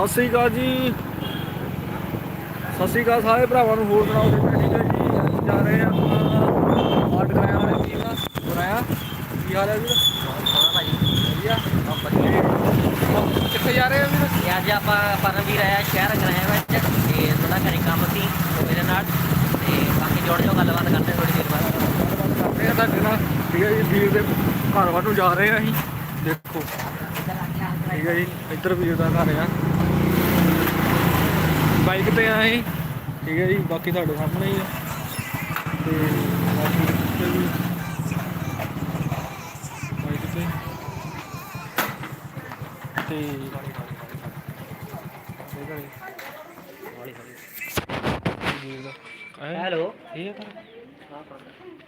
ਸਤਿ ਸ੍ਰੀ ਅਕਾਲ ਜੀ। ਸਤਿ ਸ੍ਰੀ ਅਕਾਲ ਸਾਰੇ ਭਰਾਵਾਂ ਨੂੰ ਹੋਰ ਸੁਣਾਓ ਠੀਕ ਹੈ ਜੀ? ਅਸੀਂ ਜਾ ਰਹੇ ਹਾਂ ਆਰਟ ਕਰਾਇਆ ਵਾਲੇ ਟੀਮ ਨਾਲ। ਕਰਾਇਆ ਕੀ ਹਾਲ ਹੈ ਵੀਰ? ਸੋਹਣਾ ਭਾਜੀ। ਵਧੀਆ। ਕਿੱਥੇ ਜਾ ਰਹੇ ਆ ਵੀਰ? ਅੱਜ ਆਪਾਂ ਪਰਮਵੀਰ ਆਇਆ ਸ਼ਹਿਰ ਗ੍ਰਹਿ ਵਿੱਚ ਤੇ ਥੋੜਾ ਘਰੇ ਕੰਮ ਸੀ ਮੇਰੇ ਨਾਲ। ਤੇ ਬਾਕੀ ਜੋੜ ਜੋ ਗੱਲਬਾਤ ਕਰਦੇ ਥੋੜੀ ਦੇਰ ਬਾਅਦ। ਕਰਦੇ ਆ ਤੁਹਾਡੇ ਨਾਲ। ਠੀਕ ਹੈ ਜੀ ਵੀਰ ਦੇ ਘਰ ਵੱਲ ਨੂੰ ਜਾ ਰਹੇ ਆ ਅਸੀਂ। ਦੇਖੋ। ਠੀਕ ਹੈ ਜੀ ਇੱਧਰ ਵੀਰ ਦਾ ਘਰ ਆ। ਬਾਈਕ ਤੇ ਆ ਅਸੀਂ। ਠੀਕ ਹੈ ਜੀ ਬਾਕੀ ਤੁਹਾਡੇ ਸਾਹਮਣੇ ਹੀ ਆ। ਤੇ ਬਾਕੀ ਇੱਥੇ ਵੀ ਬਾਈਕ ਤੇ। ਤੇ ਹੈਂ? ਹੈਲੋ। ਇਹ ਆ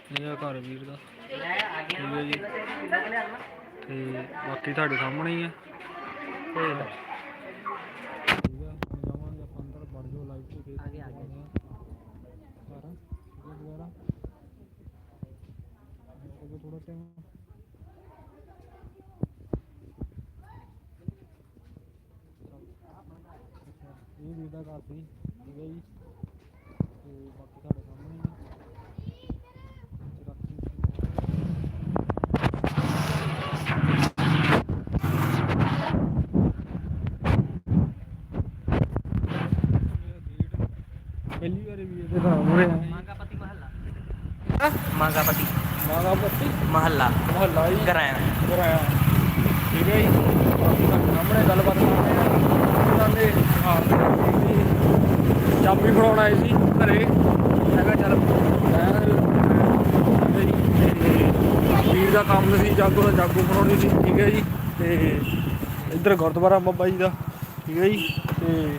ਇਹ ਵੀਰ ਦਾ। ਠੀਕ ਹੈ ਜੀ। ਤੇ ਬਾਕੀ ਤੁਹਾਡੇ ਸਾਹਮਣੇ ਹੀ ਆ। ਤੇ ਠੀਕ ਆ ਹੁਣ ਜਾਵਾਂਗੇ ਆਪਾਂ ਅੰਦਰ ਵੜ ਜਾਓ ਲਾਈਵ ਤੇ ਫੇਰ ਆਗੇ, ਆਗੇ। ਘਰ ਇਹ ਵਗੈਰਾ ਅੱਗੇ ਥੋੜਾ ਟਾਈਮ ਇਹ ਵੀਰ ਦਾ ਘਰ ਸੀ ਠੀਕ ਹੈ ਜੀ ਤੇ ਬਾਕੀ ਤੁਹਾਡੇ ਸਾਹਮਣੇ ਹੀ ਆ ਪਹਿਲੀ ਵਾਰੀ ਮੰਗਾਪਤੀ ਮਹੱਲਾ। ਮੰਗਾਪਤੀ। ਪੱਤੀ ਮਹੱਲਾ। ਮਹੱਲਾ ਕਰਾਇਆ ਠੀਕ ਹੈ ਜੀ। ਬਾਕੀ ਤੁਹਾਡੇ ਸਾਹਮਣੇ ਗੱਲਬਾਤ ਕਰਦੇ ਉਹਨਾਂ ਦੇ ਹਾਂ। ਵੀ ਚਾਬੀ ਫੜਾਉਣ ਆਏ ਸੀ ਘਰੇ। ਕਿਹਾ ਚੱਲ ਮੈਂ ਤੇ ਵੀਰ ਦਾ ਕੰਮ ਸੀ ਜਾਗੋ ਦਾ ਜਾਗੋ ਫੜਾਉਣੀ ਸੀ। ਠੀਕ ਹੈ ਜੀ। ਤੇ ਇੱਧਰ ਗੁਰਦੁਆਰਾ ਬਾਬਾ ਜੀ ਦਾ। ਠੀਕ ਹੈ ਜੀ। ਤੇ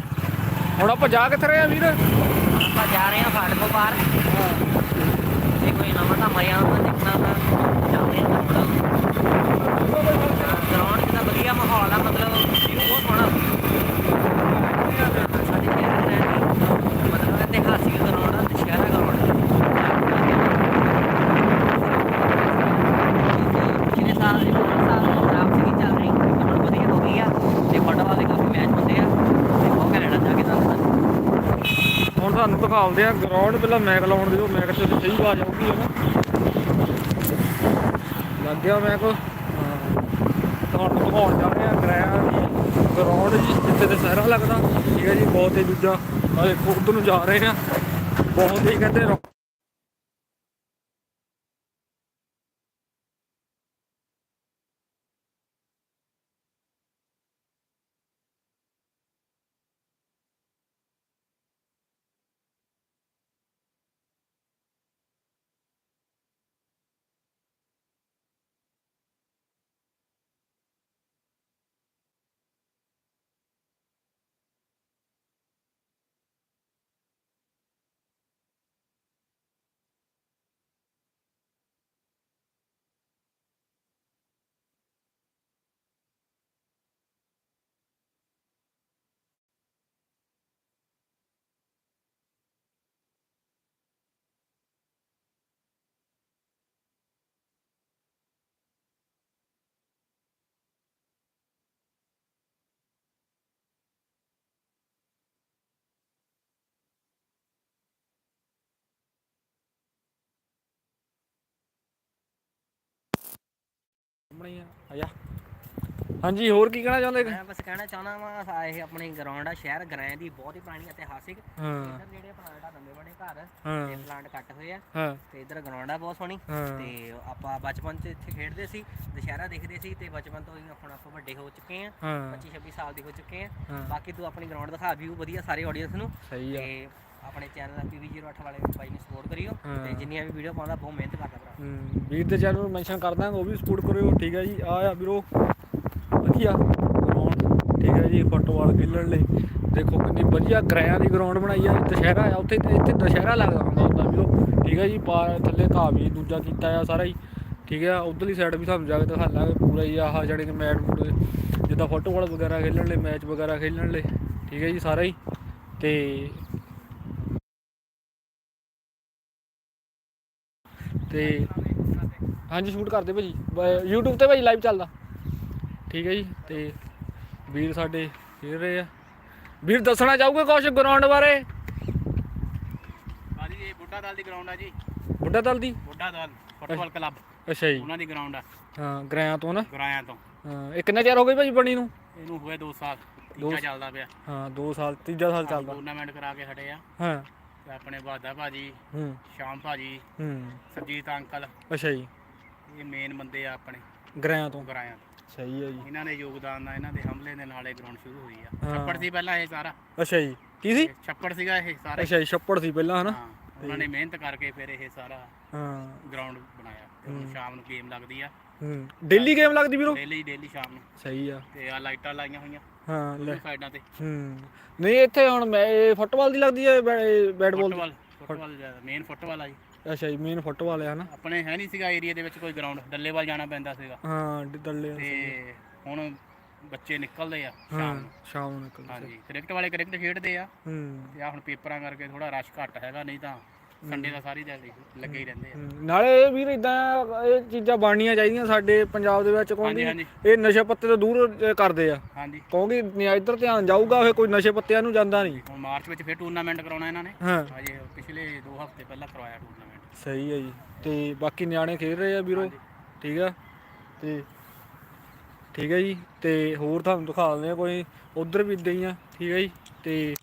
ਹੁਣ ਆਪਾਂ ਜਾ ਕਿੱਥੇ ਰਹੇ ਆ ਵੀਰ? ਆਪਾਂ ਜਾ ਰਹੇ ਹਾਂ ਫਾਟਕੋ ਪਾਰ ਜੇ ਕੋਈ ਨਵਾਂ ਤਾਂ ਮਜ਼ਾ ਆਉਂਦਾ ਦੇਖਣਾ ਤਾਂ ਜਾਂਦੇ ਹਾਂ ਗਰਾਊਂਡ ਦਾ ਵਧੀਆ ਮਾਹੌਲ ਆ, ਮਤਲਬ view ਬਹੁਤ ਸੋਹਣਾ ਸਾਡੇ ਸ਼ਹਿਰ ਦਾ ਜੀ, ਮਤਲਬ ਇਤਿਹਾਸਿਕ ਗਰਾਊਂਡ ਆ ਦੁਸ਼ਹਿਰਾ ਗਰਾਊਂਡ ਪਿਛਲੇ ਸਾਲ ਦੇ ਸਾਲ ਖਰਾਬ ਸੀ ਚੱਲ ਰਹੀ ਹੁਣ ਵਧੀਆ ਹੋ ਗਈ ਆ ਤੇ ਫੁੱਟਬਾਲ ਦੇ ਕਾਫੀ ਮੈਚ ਹੁੰਦੇ ਆ ਤੇ ਉਹ ਕੈਨੇਡਾ ਜਾ ਕੇ ਦੱਸਦਾ ਹੁਣ ਆ ਗਰਾਊਂਡ ਪਹਿਲਾਂ ਮੈਕ ਲਾਉਣ ਦਿਓ ਮੈਕ ਤੇ ਸਹੀ ਆਵਾਜ਼ ਆਊਗੀ, ਹੈ ਨਾ? ਲੱਗ ਗਿਆ ਮੈਕ ਹਾਂ। ਤੁਹਾਨੂੰ ਦਿਖਾਉਣ ਜਾ ਰਹੇ ਆ ਗ੍ਰਹਿਆਂ ਗਰਾਊਂਡ ਜੀ ਜਿੱਥੇ ਤੇ ਸਹਿਰਾ ਲੱਗਦਾ। ਠੀਕ ਹੈ ਜੀ, ਬਹੁਤ ਹੀ ਦੂਜਾ ਆ ਦੇਖੋ, ਉੱਧਰ ਨੂੰ ਜਾ ਰਹੇ ਆ। ਬਹੁਤ ਹੀ ਕਹਿੰਦੇ ਹੀ ਆ। ਆਜਾ ਹਾਂਜੀ ਹੋਰ ਕੀ ਕਹਿਣਾ ਚਾਹੁੰਦੇ? ਮੈਂ ਬਸ ਕਹਿਣਾ ਚਾਹੁੰਦਾ ਵਾਂ ਇਹ ਆਪਣੀ ਗਰਾਊਂਡ ਆ ਸ਼ਹਿਰ ਗ੍ਰਹਿ ਦੀ ਬਹੁਤ ਹੀ ਪੁਰਾਣੀ ਇਤਿਹਾਸਿਕ। ਹਾਂ। ਇੱਧਰ ਜਿਹੜੇ ਪਲਾਂਟ ਆ ਨੰਦੇ ਬਣੇ ਘਰ ਹਾਂ। ਤੇ ਪਲਾਂਟ ਕੱਟ ਹੋਏ ਆ। ਹਾਂ। ਤੇ ਇੱਧਰ ਗਰਾਊਂਡ ਆ ਬਹੁਤ ਸੋਹਣੀ। ਹਾਂ। ਤੇ ਆਪਾਂ ਬਚਪਨ 'ਚ ਇੱਥੇ ਖੇਡਦੇ ਸੀ ਦੁਸ਼ਹਿਰਾ ਦੇਖਦੇ ਸੀ ਤੇ ਬਚਪਨ ਤੋਂ ਹੀ ਹੁਣ ਆਪਾਂ ਵੱਡੇ ਹੋ ਚੁੱਕੇ ਆ। ਹਾਂ। 25 26 ਸਾਲ ਦੇ ਹੋ ਚੁੱਕੇ ਆ। ਹਾਂ। ਬਾਕੀ ਤੂੰ ਆਪਣੀ ਗਰਾਊਂਡ ਦਿਖਾ ਵੀਊ ਵਧੀਆ ਸਾਰੇ ਆਡੀਅנס ਨੂੰ। ਸਹੀ ਆ। ਤੇ ਆਪਣੇ ਚੈਨਲ PV08 ਵਾਲੇ ਬਾਈ ਨੂੰ ਸਪੋਰਟ ਕਰਿਓ। ਤੇ ਜਿੰਨੀਆਂ ਵੀ ਵੀਡੀਓ ਪਾਉਂਦਾ ਬਹੁਤ ਮਿਹਨਤ ਕਰਦਾ ਭਰਾ। ਵੀਰ ਦੇ ਚੈਨਲ ਨੂੰ ਮੈਂਸ਼ਨ ਕਰ ਦਾਂਗੇ ਉਹ ਵੀ ਸਪੋਰਟ ਕਰਿਓ ਠੀਕ ਹੈ ਜੀ? ਆ ਆ ਵੀਰੋ ਵਧੀਆ। ਗਰਾਊਂਡ ਠੀਕ ਹੈ ਜੀ ਫੁੱਟਬਾਲ ਖੇਲਣ ਲਈ। ਦੇਖੋ ਕਿੰਨੀ ਵਧੀਆ ਗ੍ਰਹਿਆਂ ਦੀ ਗਰਾਊਂਡ ਬਣਾਈ ਆ ਦੁਸ਼ਹਿਰਾ ਆ ਉੱਥੇ ਇੱਥੇ ਦੁਸ਼ਹਿਰਾ ਲੱਗਦਾ ਹੁੰਦਾ ਹੁੰਦਾ ਵੀਰੋ। ਠੀਕ ਹੈ ਜੀ ਥੱਲੇ ਘਾਹ ਵੀ ਦੂਜਾ ਕੀਤਾ ਆ ਸਾਰਾ ਹੀ। ਠੀਕ ਹੈ ਉਧਰਲੀ ਸਾਈਡ ਵੀ ਤੁਹਾਨੂੰ ਜਾ ਕੇ ਦਿਖਾ ਲਾਂਗੇ ਪੂਰਾ ਹੀ ਆਹ ਜਿਹੜੇ ਕਿ ਮੈਟ ਮੂਟ ਜਿੱਦਾਂ ਫੁੱਟਬਾਲ ਵਗੈਰਾ ਖੇਲਣ ਲਈ ਮੈਚ ਵਗੈਰਾ ਖੇਲਣ ਲਈ। ਠੀਕ ਹੈ ਜੀ ਸਾਰਾ ਹੀ। ਤੇ ਤੇ ਹਾਂਜੀ ਸ਼ੂਟ ਕਰਦੇ ਭਾਜੀ। YouTube ਤੇ ਭਾਜੀ ਲਾਈਵ ਚੱਲਦਾ। ਠੀਕ ਹੈ ਜੀ ਤੇ ਵੀਰ ਸਾਡੇ ਖੇਡ ਰਹੇ ਆ। ਵੀਰ ਦੱਸਣਾ ਚਾਹੋਗੇ ਕੁਝ ਗਰਾਊਂਡ ਬਾਰੇ? ਭਾਜੀ ਇਹ ਬੁੱਢਾ ਦਲ ਦੀ ਗਰਾਊਂਡ ਆ ਜੀ। ਬੁੱਢਾ ਦਲ ਦੀ? ਬੁੱਢਾ ਦਲ ਫੁੱਟਬਾਲ ਕਲੱਬ ਅੱਛਾ ਜੀ। ਉਹਨਾਂ ਦੀ ਗਰਾਊਂਡ ਆ। ਹਾਂ ਗ੍ਰਿਆਂ ਤੋਂ ਨਾ? ਗਰਾਇਆਂ ਤੋਂ। ਹਾਂ ਇਹ ਕਿੰਨਾ ਚਿਰ ਹੋ ਗਿਆ ਭਾਜੀ ਬਣੀ ਨੂੰ? ਇਹਨੂੰ ਹੋਏ 2 ਸਾਲ। ਤੀਜਾ ਚੱਲਦਾ ਪਿਆ। ਹਾਂ 2 ਸਾਲ ਤੀਜਾ ਸਾਲ ਚੱਲਦਾ। ਟੂਰਨਾਮੈਂਟ ਕਰਾ ਕੇ ਹਟੇ ਆ। ਹਾਂ। ਆਪਣੇ ਬਾਦਾ ਭਾਜੀ ਹੂੰ। ਸ਼ਾਮ ਭਾਜੀ ਹੂੰ। ਸਰਜੀਤ ਅੰਕਲ। ਅੱਛਾ ਜੀ। ਇਹ ਮੇਨ ਬੰਦੇ ਆ ਆਪਣੇ ਗ੍ਰਿਆਂ ਤੋਂ? ਗਰਾਇਆਂ ਤੋਂ। ਸਹੀ ਹੈ ਜੀ। ਇਹਨਾਂ ਦੇ ਯੋਗਦਾਨ ਨਾਲ ਇਹਨਾਂ ਦੇ ਹਮਲੇ ਦੇ ਨਾਲ ਇਹ ਗਰਾਊਂਡ ਸ਼ੁਰੂ ਹੋਈ ਆ। ਹਾਂ। ਛੱਪੜ ਸੀ ਪਹਿਲਾਂ ਇਹ ਸਾਰਾ। ਅੱਛਾ ਜੀ। ਕੀ ਸੀ? ਇਹ ਛੱਪੜ ਸੀਗਾ ਇਹ ਸਾਰਾ। ਅੱਛਾ ਜੀ ਛੱਪੜ ਸੀ ਪਹਿਲਾਂ ਹਨਾ? ਹਾਂ ਉਹਨਾਂ ਨੇ ਮਿਹਨਤ ਕਰਕੇ ਫਿਰ ਇਹ ਸਾਰਾ ਹਾਂ। ਗਰਾਊਂਡ ਬਣਾਇਆ। ਤੇ ਹੁਣ ਸ਼ਾਮ ਨੂੰ ਗੇਮ ਲੱਗਦੀ ਆ। ਹੂੰ। ਡੇਲੀ ਗੇਮ ਲੱਗਦੀ ਵੀਰੋ? ਡੇਲੀ ਡੇਲੀ ਸ਼ਾਮ ਨੂੰ। ਸਹੀ ਆ। ਤੇ ਆ ਲਾਈਟਾਂ ਲਾਈਆਂ ਹੋਈਆਂ। ਹਾਂ ਲੈ। ਦੋਵੇਂ ਸਾਈਡਾਂ ਤੇ। ਹੂੰ। ਨਹੀਂ ਇੱਥੇ ਹੁਣ ਮੈਂ ਇਹ ਫੁੱਟਬਾਲ ਦੀ ਲੱਗਦੀ ਹੈ bat ball football football main football ਆ ਜੀ। ਅੱਛਾ ਜੀ ਮੇਨ ਫੁੱਟਬਾਲ ਹੈ ਹਨਾ? ਆਪਣੇ ਹੈ ਨਹੀਂ ਸੀਗਾ ਏਰੀਆ ਦੇ ਵਿੱਚ ਕੋਈ ਗਰਾਊਂਡ ਡੱਲੇਵਾਲ ਜਾਣਾ ਪੈਂਦਾ ਸੀਗਾ। ਹਾਂ ਡ- ਦੱਲੇ ਆ। ਤੇ ਹੁਣ ਬੱਚੇ ਨਿਕਲਦੇ ਆ ਸ਼ਾਮ ਨੂੰ। ਸ਼ਾਮ ਨੂੰ ਨਿਕਲ ਹਾਂਜੀ ਕ੍ਰਿਕਟ ਵਾਲੇ ਕ੍ਰਿਕਟ ਖੇਡਦੇ ਆ। ਹੂੰ। ਤੇ ਆ ਹੁਣ ਪੇਪਰਾਂ ਕਰਕੇ ਥੋੜਾ ਰਸ਼ ਘੱਟ ਹੈਗਾ ਨਹੀਂ ਤਾਂ ਸੰਡੇ ਦਾ ਸਾਰੀ ਦਿਹਾੜੀ ਲੱਗੇ ਹੀ ਰਹਿੰਦੇ ਆ। ਹੂੰ, ਨਾਲੇ ਇਹ ਵੀਰ ਇਦਾਂ ਇਹ ਚੀਜ਼ਾਂ ਬਣਨੀਆਂ ਚਾਹੀਦੀਆਂ ਸਾਡੇ ਪੰਜਾਬ ਦੇ ਵਿੱਚ ਹਾਂਜੀ ਕਿਉਂਕਿ ਹਾਂਜੀ। ਇਹ ਨਸ਼ੇ ਪੱਤੇ ਤੋਂ ਦੂਰ ਅ, ਕਰਦੇ ਆ। ਹਾਂਜੀ। ਕਿਉਂਕਿ ਨਿਆ ਇੱਧਰ ਧਿਆਨ ਜਾਊਗਾ ਫੇ ਕੋਈ ਨਸ਼ੇ ਪੱਤਿਆਂ ਨੂੰ ਜਾਂਦਾ ਨਹੀਂ। ਹੁਣ ਮਾਰਚ ਵਿੱਚ ਫਿਰ ਟੂਰਨਾਮੈਂਟ ਕਰਾਉਣਾ ਇਹਨਾਂ ਨੇ। ਹਾਂ। ਪਿਛਲੇ 2 ਹਫ਼ਤੇ ਪਹਿਲਾਂ ਕਰਵਾਇਆ ਟੂਰਨਾਮੈਂਟ। ਸਹੀ ਹੈ ਜੀ। ਤੇ ਬਾਕੀ ਨਿਆਣੇ ਖੇਡ ਰਹੇ ਆ ਵੀਰੋ। ਠੀਕ ਆ? ਤੇ ਠੀਕ ਹੈ ਜੀ। ਤੇ ਹੋਰ ਤੁਹਾਨੂੰ ਦਿਖਾ ਦਿੰਦੇ ਆ ਕੋਈ। ਉਧਰ ਵੀ ਇਦਾਂ ਹੀ ਆ। ਠੀਕ ਹੈ ਜੀ। ਤੇ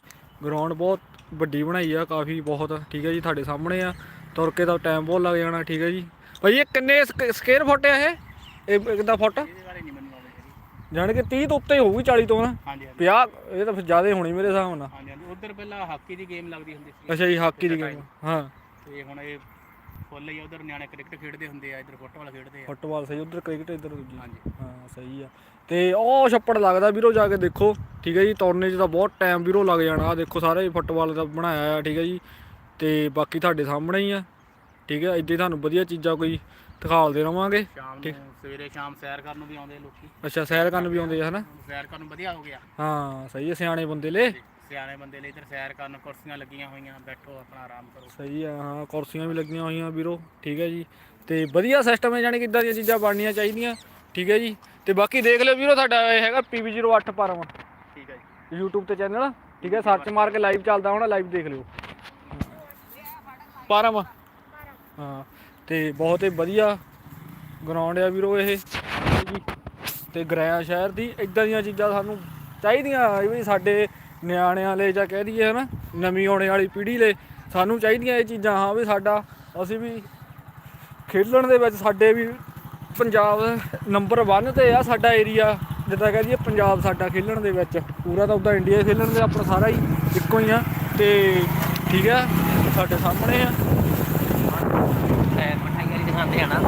ਗਰਾਊਂਡ ਬਹੁਤ ਵੱਡੀ ਬਣਾਈ ਆ ਕਾਫੀ ਬਹੁਤ ਠੀਕ ਹੈ ਜੀ ਤੁਹਾਡੇ ਸਾਹਮਣੇ ਆ। ਤੁਰ ਕੇ ਤਾਂ ਟਾਈਮ ਬਹੁਤ ਲੱਗ ਜਾਣਾ ਠੀਕ ਹੈ ਜੀ। ਭਾਈ ਇਹ ਕਿੰਨੇ ਸਕੁਅਰ ਫੁੱਟ ਆ ਇਹ? ਇਹ ਕਿੰਨਾ ਫੁੱਟ ਜਾਣ ਕੇ 30 ਤੋਂ ਉੱਤੇ ਹੋਊਗੀ 40 ਤੋਂ ਨਾ? ਹਾਂਜੀ ਹਾਂਜੀ। 50 ਇਹ ਤਾਂ ਫਿਰ ਜ਼ਿਆਦਾ ਹੋਣੀ ਮੇਰੇ ਹਿਸਾਬ ਨਾਲ। ਹਾਂਜੀ ਹਾਂਜੀ। ਉਧਰ ਪਹਿਲਾਂ ਹਾਕੀ ਦੀ ਗੇਮ ਲੱਗਦੀ ਹੁੰਦੀ ਸੀ। ਅੱਛਾ ਜੀ ਹਾਕੀ ਦੀ ਗੇਮ ਹਾਂ। ਤੇ ਹੁਣ ਇਹ ਫੁੱਲ ਹੀ ਉਧਰ ਨਿਆਣੇ ਕ੍ਰਿਕਟ ਖੇਡਦੇ ਹੁੰਦੇ ਆ ਇੱਧਰ ਫੁੱਟਬਾਲ ਖੇਡਦੇ ਆ। ਫੁੱਟਬਾਲ ਸਹੀ ਉਧਰ ਕ੍ਰਿਕਟ ਇੱਧਰ ਦੂਜੀ। ਹਾਂਜੀ। ਹਾਂ ਸਹੀ ਆ। ਤੇ ਉਹ ਛੱਪੜ ਲੱਗਦਾ ਵੀਰੋ ਜਾ ਕੇ ਦੇਖੋ। ਠੀਕ ਹੈ ਜੀ ਤੁਰਨੇ 'ਚ ਤਾਂ ਬਹੁਤ ਟਾਈਮ ਵੀਰੋ ਲੱਗ ਜਾਣਾ। ਆ ਦੇਖੋ ਸਾਰੇ ਫੁੱਟਬਾਲ ਦਾ ਬਣਾਇਆ ਆ ਠੀਕ ਹੈ ਜੀ। ਤੇ ਬਾਕੀ ਤੁਹਾਡੇ ਸਾਹਮਣੇ ਹੀ ਆ ਠੀਕ ਹੈ। ਇੱਦਾਂ ਤੁਹਾਨੂੰ ਵਧੀਆ ਚੀਜ਼ਾਂ ਕੋਈ ਦਿਖਾਲਦੇ ਰਵਾਂਗੇ ਸ਼ਾਮ ਨੂੰ ਸਵੇਰੇ ਸ਼ਾਮ ਸੈਰ ਕਰਨ ਨੂੰ ਵੀ ਆਉਂਦੇ ਲੋਕੀ। ਅੱਛਾ ਸੈਰ ਕਰਨ ਵੀ ਆਉਂਦੇ ਆ ਹਨਾ? ਸੈਰ ਕਰਨ ਨੂੰ ਵਧੀਆ ਹੋ ਗਿਆ। ਹਾਂ ਸਹੀ ਹੈ ਸਿਆਣੇ ਬੰਦੇ ਲੈ। ਸਿਆਣੇ ਬੰਦੇ ਲਈ ਇੱਧਰ ਸੈਰ ਕਰਨ ਕੁਰਸੀਆਂ ਲੱਗੀਆਂ ਹੋਈਆਂ ਬੈਠੋ ਆਪਣਾ ਆਰਾਮ ਕਰੋ। ਸਹੀ ਆ ਹਾਂ ਕੁਰਸੀਆਂ ਵੀ ਲੱਗੀਆਂ ਹੋਈਆਂ ਵੀਰੋ ਠੀਕ ਹੈ ਜੀ। ਤੇ ਵਧੀਆ ਸਿਸਟਮ ਹੈ ਜਾਨੀ ਕਿ ਇਦਾਂ ਦੀਆਂ ਚੀਜ਼ਾਂ ਬਣਨੀਆਂ ਚਾਹੀਦੀਆਂ ਠੀਕ ਹੈ ਜੀ। ਤੇ ਬਾਕੀ ਦੇਖ ਲਿਓ ਵੀਰੋ ਤੁਹਾਡਾ ਇਹ ਹੈਗਾ PB08 ਪਰਮ ਠੀਕ ਹੈ ਜੀ। YouTube ਤੇ ਚੈਨਲ ਠੀਕ ਹੈ ਸਰਚ ਮਾਰ ਕੇ ਲਾਈਵ ਚੱਲਦਾ ਹੋਣਾ ਲਾਈਵ ਦੇਖ ਲਿਓ। ਪਰਮ ਹਾਂ ਤੇ ਬਹੁਤ ਹੀ ਵਧੀਆ ਗਰਾਊਂਡ ਆ ਵੀਰੋ ਇਹ। ਜੀ। ਤੇ ਗਰਾਇਆ ਸ਼ਹਿਰ ਦੀ ਇਦਾਂ ਦੀਆਂ ਚੀਜ਼ਾਂ ਸਾਨੂੰ ਚਾਹੀਦੀਆਂ ਇਹ ਵੀ ਸਾਡੇ ਨਿਆਣਿਆਂ ਲਈ ਜਾਂ ਕਹਿ ਦਈਏ ਹਨਾ ਨਵੀਂ ਆਉਣੇ ਵਾਲੀ ਪੀੜ੍ਹੀ ਲਈ ਸਾਨੂੰ ਚਾਹੀਦੀਆਂ ਇਹ ਚੀਜ਼ਾਂ ਹਾਂ ਵੀ ਸਾਡਾ ਅਸੀਂ ਵੀ ਖੇਡਣ ਦੇ ਵਿੱਚ ਸਾਡੇ ਵੀ ਪੰਜਾਬ ਨੰਬਰ 1 ਤੇ ਆ ਸਾਡਾ ਏਰੀਆ ਜਿੱਦਾਂ ਕਹਿ ਜੀ ਪੰਜਾਬ ਸਾਡਾ ਖੇਲਣ ਦੇ ਵਿੱਚ, ਪੂਰਾ ਤਾਂ ਉਦਾਂ ਇੰਡੀਆ ਖੇਲਣ ਦੇ ਆਪਣਾ ਸਾਰਾ ਹੀ ਇੱਕੋ ਹੀ ਆ ਤੇ ਠੀਕ ਆ, ਸਾਡੇ ਸਾਹਮਣੇ ਆ। ਮਠਾਈ ਵਾਲੀ ਦੁਕਾਨ ਤੇ ਆਣਾ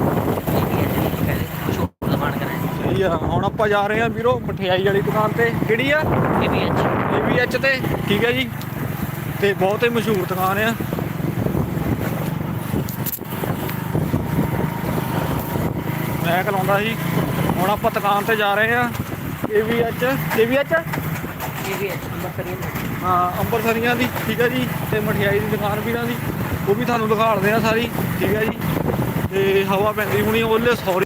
ਸਹੀ ਆ, ਹੁਣ ਆਪਾਂ ਜਾ ਰਹੇ ਆ ਵੀਰੋ ਮਠਿਆਈ ਵਾਲੀ ਦੁਕਾਨ ਤੇ, ਕਿਹੜੀ ਆ? ਇਹ ਵੀ ਤੇ, ਠੀਕ ਹੈ ਜੀ। ਤੇ ਬਹੁਤ ਹੀ ਮਸ਼ਹੂਰ ਦੁਕਾਨ ਆ। ਮੈਂ ਕਲਾਉਂਦਾ ਸੀ, ਹੁਣ ਆਪਾਂ ਦੁਕਾਨ ਤੇ ਜਾ ਰਹੇ ਆ। ਬੱਕਰੀ ਹਾਂ? ਅੰਬਰਸਰੀਆਂ ਦੀ। ਠੀਕ ਹੈ ਜੀ। ਤੇ ਮਠਿਆਈ ਦੀ ਦੁਕਾਨ ਵੀ ਇਹਨਾਂ ਦੀ। ਉਹ ਵੀ ਤੁਹਾਨੂੰ ਦਿਖਾੜਦੇ ਆ ਸਾਰੀ ਠੀਕ ਹੈ ਜੀ। ਤੇ ਹਵਾ ਪੈਂਦੀ ਹੁਣੀ ਉਹਲੇ ਸੌਰੀ